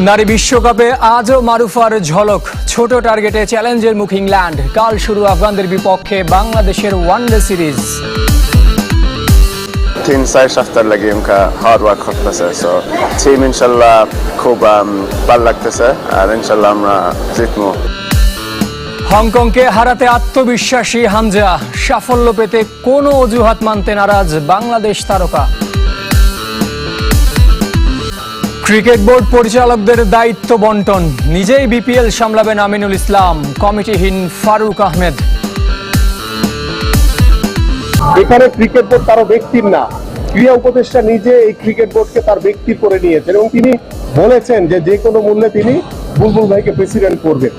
নারী বিশ্বকাপে আজও মারুফার ঝলক। ছোট টার্গেটে চ্যালেঞ্জের মুখ ইংল্যান্ড। কাল শুরু আফগানদের বিপক্ষে বাংলাদেশের ওয়ান ওয়ানডে সিরিজ তিন চার সপ্তাহ লাগে হার্ড ওয়ার্ক করতেছে সো টিম ইনশাল্লাহ খুব um, ভালো লাগতেছে আর ইনশাল্লাহ আমরা জিতবো। হংকংকে হারাতে আত্মবিশ্বাসী হামজা। সাফল্য পেতে কোনো অজুহাত মানতে নারাজ বাংলাদেশ তারকা। ক্রিকেট বোর্ড পরিচালকদের দায়িত্ব বন্টন। নিজেই বিপিএল সামলাবেন আমিনুল ইসলাম। কমিটিহীন ফারুক আহমেদ। এখানে ক্রিকেট বোর্ড কারও ব্যক্তির না। ক্রীড়া উপদেষ্টা নিজে এই ক্রিকেট বোর্ডকে তার ব্যক্তি করে নিয়েছেন এবং তিনি বলেছেন যে যে কোনো মূল্যে তিনি বুলবুল ভাইকে প্রেসিডেন্ট করবেন।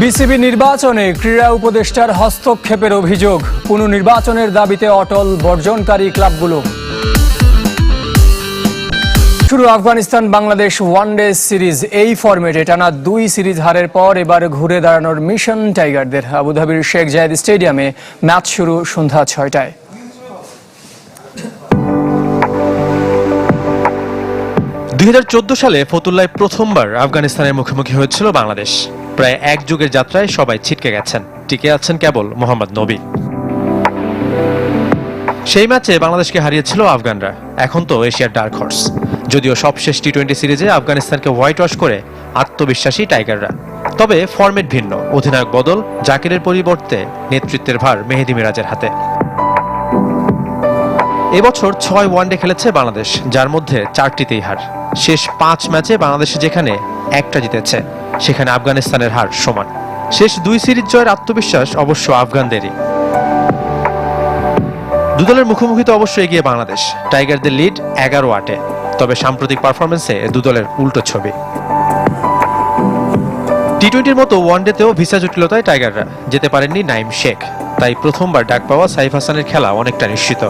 বিসিবি নির্বাচনে ক্রীড়া উপদেষ্টার হস্তক্ষেপের অভিযোগ। পুনর্নির্বাচনের দাবিতে অটল বর্জনকারী ক্লাবগুলো। শুরু, আফগানিস্তান, বাংলাদেশ ওয়ানডে সিরিজ এই ফরম্যাটে টানা দুই সিরিজ হারের পর এবার ঘুরে দাঁড়ানোর মিশন টাইগারদের আবুধাবির শেখ জায়েদ স্টেডিয়ামে ম্যাচ শুরু সন্ধ্যা ছয়টায়। দুই হাজার চোদ্দ সালে ফতুল্লায় প্রথমবার আফগানিস্তানের মুখোমুখি হয়েছিল বাংলাদেশ। প্রায় এক যুগের যাত্রায় সবাই ছিটকে গেছেন। টিকে আছেন কেবল মোহাম্মদ নবী। সেই ম্যাচে বাংলাদেশকে হারিয়েছিল আফগানরা। এখন তো এশিয়ার ডার্ক হর্স যদিও সবশেষ টি টোয়েন্টি সিরিজে আফগানিস্তানকে হোয়াইট ওয়াশ করে আত্মবিশ্বাসী টাইগাররা। তবে ফরম্যাট ভিন্ন। অধিনায়ক বদল, জাকিরের পরিবর্তে নেতৃত্বের ভার মেহেদি মিরাজের হাতে। এবছর ছয় ওয়ানডে খেলেছে বাংলাদেশ, যার মধ্যে চারটিতেই হার। শেষ পাঁচ ম্যাচে বাংলাদেশ যেখানে একটা জিতেছে, সেখানে আফগানিস্তানের হার সমান। শেষ দুই সিরিজ জয়ের আত্মবিশ্বাস অবশ্য আফগানদেরই। দুদলের মুখোমুখি তো অবশ্যই এগিয়ে বাংলাদেশ। টাইগারদের লিড এগারো আটে। তবে সাম্প্রতিক পারফরমেন্সে দুদলের উল্টো ছবি। টি টোয়েন্টির মতো ওয়ানডেতেও ভিসা জটিলতায় টাইগাররা যেতে পারেননি নাইম শেখ। তাই প্রথমবার ডাক পাওয়া সাইফ হাসানের খেলা অনেকটা নিশ্চিত।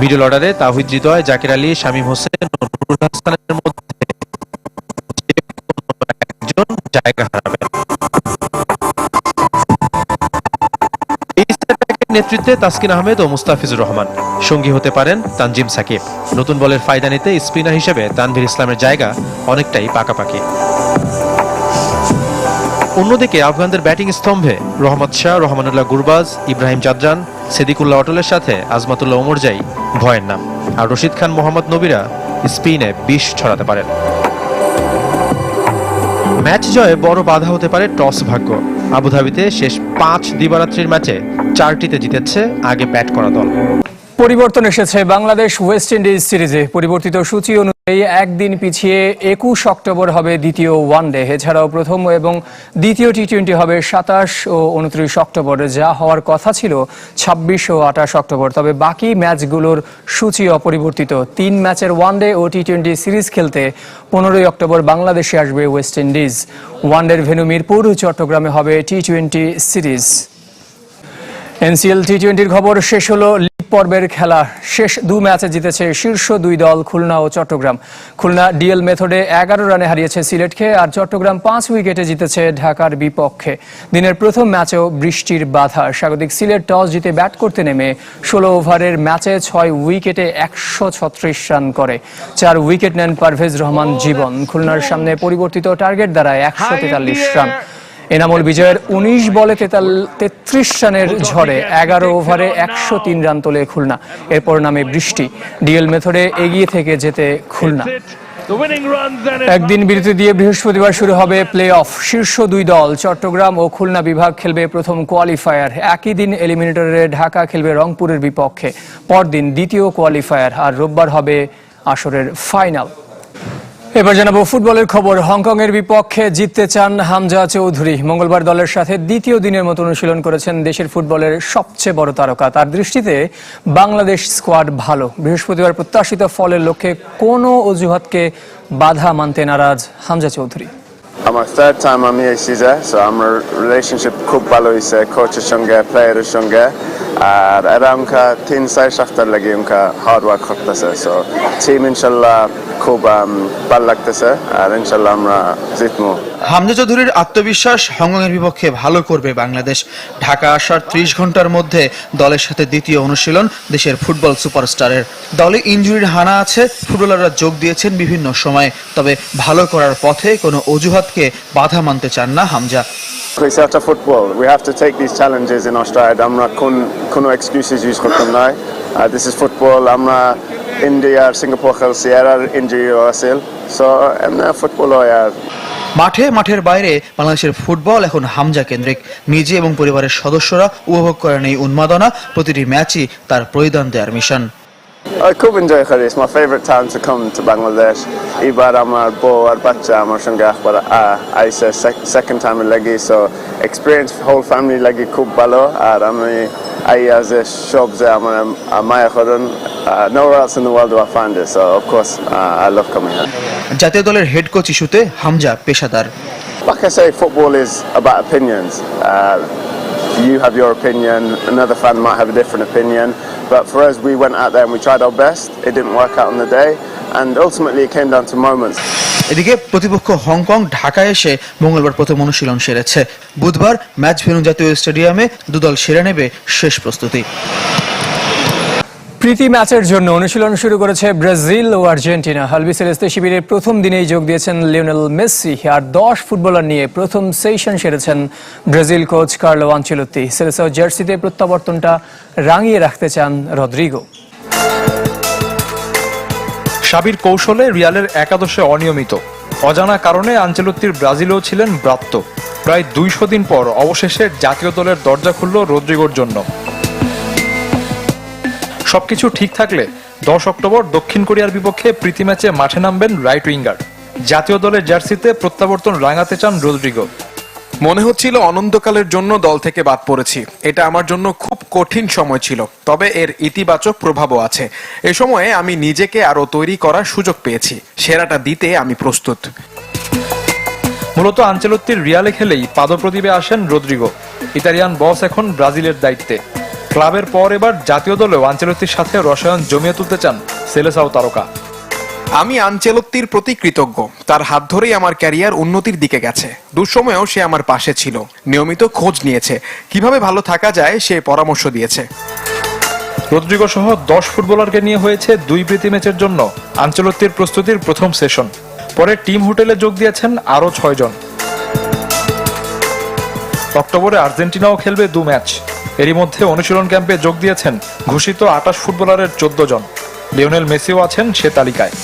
মিডল অর্ডারে তাহিদ হৃদয়, জাকির আলী, শামীম হোসেন ও নুরুল হাসানের মধ্যে নেতৃত্বে তাসকিন আহমেদ ও মুস্তাফিজুর রহমান। সঙ্গী হতে পারেন তানজিম সাকিব। নতুন বলের ফায়দা নিতে স্পিনার হিসেবে তানভীর ইসলামের জায়গা অনেকটাই পাকাপাকি। অন্যদিকে আফগানদের ব্যাটিং স্তম্ভে রহমত শাহ, রহমানুল্লাহ গুরবাজ, ইব্রাহিম জাদরান সেদিকুল্লাহ অটলের সাথে আজমাতুল্লাহ ওমরজাই ভয়ের নাম। আর রশিদ খান, মোহাম্মদ নবীরা স্পিনে বিষ ছড়াতে পারেন। ম্যাচ জয়ে বড় বাধা হতে পারে টস ভাগ্য। আবুধাবিতে শেষ পাঁচ দিবারাত্রির ম্যাচে চারটিতে জিতেছে, আগে ব্যাট করা দল। পরিবর্তন এসেছে বাংলাদেশ ওয়েস্ট ইন্ডিজ সিরিজে। পরিবর্তিত সূচি অনুযায়ী একদিন পিছিয়ে একুশ অক্টোবর হবে দ্বিতীয় ওয়ানডে। এছাড়াও প্রথম এবং দ্বিতীয় টি টোয়েন্টি হবে সাতাশ ও উনত্রিশ অক্টোবর। যা হওয়ার কথা ছিল ছাব্বিশ ও আঠাশ অক্টোবর। তবে বাকি ম্যাচগুলোর সূচি অপরিবর্তিত। তিন ম্যাচের ওয়ানডে ও টি টোয়েন্টি সিরিজ খেলতে পনেরোই অক্টোবর বাংলাদেশে আসবে ওয়েস্ট ইন্ডিজ। ওয়ান ওয়ানডের ভেন্যু মিরপুর, চট্টগ্রামে হবে T twenty series. NCL T টোয়েন্টির খবর শেষ হলো লিগ পর্বের খেলা। শেষ দু ম্যাচে জিতেছে শীর্ষ দুই দল খুলনা ও চট্টগ্রাম। খুলনা ডিএল মেথডে এগারো রানে হারিয়েছে সিলেটকে আর চট্টগ্রাম পাঁচ উইকেটে জিতেছে ঢাকার বিপক্ষে। দিনের প্রথম ম্যাচেও বৃষ্টির বাধা। স্বাগতিক সিলেট টস জিতে ব্যাট করতে নেমে ষোলো ওভারের ম্যাচে ছয় উইকেটে একশো ছত্রিশ রান করে। চার উইকেট নেন পারভেজ রহমান জীবন। খুলনার সামনে পরিবর্তিত টার্গেট দ্বারা একশো তেতাল্লিশ রান। এনামুল বিজয়ের উনিশ বলে তেত্রিশ রানের ঝড়ে এগারো ওভারে একশো তিন রান তোলে খুলনা। এরপর নামে বৃষ্টি। ডিএল মেথডে এগিয়ে থেকে যেতে খুলনা। একদিন বিরতি দিয়ে বৃহস্পতিবার শুরু হবে প্লে অফ শীর্ষ দুই দল, চট্টগ্রাম ও খুলনা বিভাগ খেলবে প্রথম কোয়ালিফায়ার। একই দিন এলিমিনেটরে ঢাকা খেলবে রংপুরের বিপক্ষে। পরদিন দ্বিতীয় কোয়ালিফায়ার আর রোববার হবে আসরের ফাইনাল। এবার জানাব ফুটবলের খবর। হংকং এর বিপক্ষে জিততে চান হামজা চৌধুরী। মঙ্গলবার দলের সাথে দ্বিতীয় দিনের মতো অনুশীলন করেছেন দেশের ফুটবলের সবচেয়ে বড় তারকা। তার দৃষ্টিতে বাংলাদেশ স্কোয়াড ভালো। বৃহস্পতিবার প্রত্যাশিত ফলের লক্ষ্যে কোনো অজুহাতকে বাধা মানতে নারাজ হামজা চৌধুরী। আমার থার্ড টাইম আমি এই সিজে সো আমার রিলেশনশিপ খুব ভালো হয়েছে কোচের সঙ্গে প্লেয়ারের সঙ্গে। আর এরা তিন, চার সপ্তাহ লাগে হার্ড ওয়ার্ক করতেছে সো টিম ইনশাল্লাহ খুব ভালো লাগতেছে আর ইনশাল্লাহ আমরা জিতবো হামজা চৌধুরীর আত্মবিশ্বাস হংকংয়ের বিপক্ষে ভালো করবে বাংলাদেশ ঢাকা আসার ত্রিশ ঘণ্টার মধ্যে দলের সাথে দ্বিতীয় অনুশীলন দেশের ফুটবল সুপারস্টারের দলে ইনজুরির হানা আছে ফুটবলাররা যোগ দিয়েছেন বিভিন্ন সময়ে তবে ভালো করার পথে কোনো অজুহাতকে বাধা মানতে চান না Hamza It's of football. We have to take these challenges in our stride. আমরা কোন কোনো excuses use করতাম না Uh, this is football. আমরা ইন্ডিয়া আর সিঙ্গাপুর খেলছি আর ইঞ্জুরি আছিল সো এমনি ফুটবল হয় আর মাঠে মাঠের বাইরে বাংলাদেশের ফুটবল এখন হামজা কেন্দ্রিক নিজে এবং পরিবারের সদস্যরা উপভোগ করেন এই উন্মাদনা। প্রতিটি ম্যাচই তার প্রতিদান দেওয়ার মিশন। I খুব এনজয় করি it's my favourite time to come to Bangladesh এবার আমার বউ আর বাচ্চা আমার সঙ্গে একবার আইসে সেকেন্ড টাইমে লাগি সো এক্সপিরিয়েন্স হোল ফ্যামিলি লাগি খুব ভালো আর আমি আইয়া যে সব যে আমার মায়া করেন nowhere else in the world do I find it so of course uh, I love coming here জাতীয় দলের হেড কোচ ইস্যুতে হামজা পেশাদার Like I say, football is about opinions. Uh, you have your opinion, another fan might have a different opinion. But for us, we went out there and we tried our best. It didn't work out on the day. And ultimately, it came down to moments. এদিকে প্রতিপক্ষ Hong Kong ঢাকায় এসে মঙ্গলবার প্রথম অনুশীলন সেরেছে বুধবার match venue জাতীয় স্টেডিয়ামে দুদল সেরে নেবে শেষ প্রস্তুতি প্রীতি ম্যাচের জন্য অনুশীলন শুরু করেছে ব্রাজিল ও আর্জেন্টিনা। হালবি সেলেস্তে শিবিরের প্রথম দিনেই যোগ দিয়েছেন লিওনেল মেসি। আর দশ ফুটবলার নিয়ে প্রথম session সেরেছেন Brazil coach Carlo Ancelotti. Selecao জার্সিতে প্রত্যাবর্তনটা রাঙিয়ে রাখতে চান রদ্রিগো। সাবির কৌশলে রিয়ালের একাদশে অনিয়মিত। অজানা কারণে আঞ্চলত্তির ব্রাজিলেও ছিলেন ব্রাত্য। প্রায় দুইশো দিন পর অবশেষে জাতীয় দলের দরজা খুলল রদ্রিগোর জন্য। সবকিছু ঠিক থাকলে দশ অক্টোবর দক্ষিণ কোরিয়ার বিপক্ষে প্রীতি ম্যাচে মাঠে নামবেন রাইট উইঙ্গার। জাতীয় দলের জার্সিতে প্রত্যাবর্তন রাঙাতে চান রদ্রিগো মনে হচ্ছিল অনন্তকালের জন্য দল থেকে বাদ পড়েছি। এটা আমার জন্য খুব কঠিন সময় ছিল তবে এর ইতিবাচক প্রভাবও আছে। এ সময়ে আমি নিজেকে আরও তৈরি করার সুযোগ পেয়েছি। সেরাটা দিতে আমি প্রস্তুত। মূলত আঞ্চলত্তির রিয়ালে খেলেই পাদপ্রদীপে আসেন রদ্রিগো ইতালিয়ান বস এখন ব্রাজিলের দায়িত্বে। ক্লাবের পর এবার জাতীয় দলেও আঞ্চলত্তির সাথে রসায়ন জমিয়ে তুলতে চান সেলেসাও তারকা। আমি আনচেলত্তির প্রতি কৃতজ্ঞ। তার হাত ধরেই আমার ক্যারিয়ার উন্নতির দিকে গেছে। দুঃসময়েও সে আমার পাশে ছিল। নিয়মিত খোঁজ নিয়েছে। কীভাবে ভালো থাকা যায় সে পরামর্শ দিয়েছে। রদ্রিগো সহ দশ ফুটবলারকে নিয়ে হয়েছে দুই প্রীতি ম্যাচের জন্য আঞ্চলত্তির প্রস্তুতির প্রথম সেশন। পরে টিম হোটেলে যোগ দিয়েছেন আরও ছয়জন। অক্টোবরে আর্জেন্টিনাও খেলবে দু ম্যাচ। এরই মধ্যে অনুশীলন ক্যাম্পে যোগ দিয়েছেন ঘোষিত আটাশ ফুটবলারের চোদ্দ জন। লিওনেল মেসিও আছেন সে তালিকায়।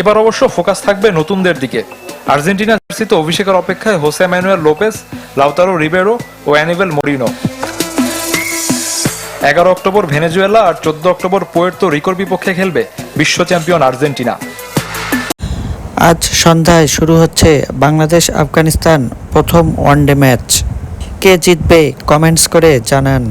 এবার অবশ্য ফোকাস থাকবে নতুনদের দিকে। আর্জেন্টিনা জার্সিতে অভিষেকের অপেক্ষায় হোসে ম্যানুয়েল লোপেস লাউতারো রিবেরো ও অ্যানিভেল মরিনো। এগারো অক্টোবর ভেনেজুয়েলা আর চোদ্দ অক্টোবর পোয়ের্তো রিকোর বিপক্ষে খেলবে বিশ্ব চ্যাম্পিয়ন আর্জেন্টিনা। আজ সন্ধ্যায় শুরু হচ্ছে বাংলাদেশ আফগানিস্তান প্রথম ওয়ানডে ম্যাচ। কে জিতবে? কমেন্টস করে জানান।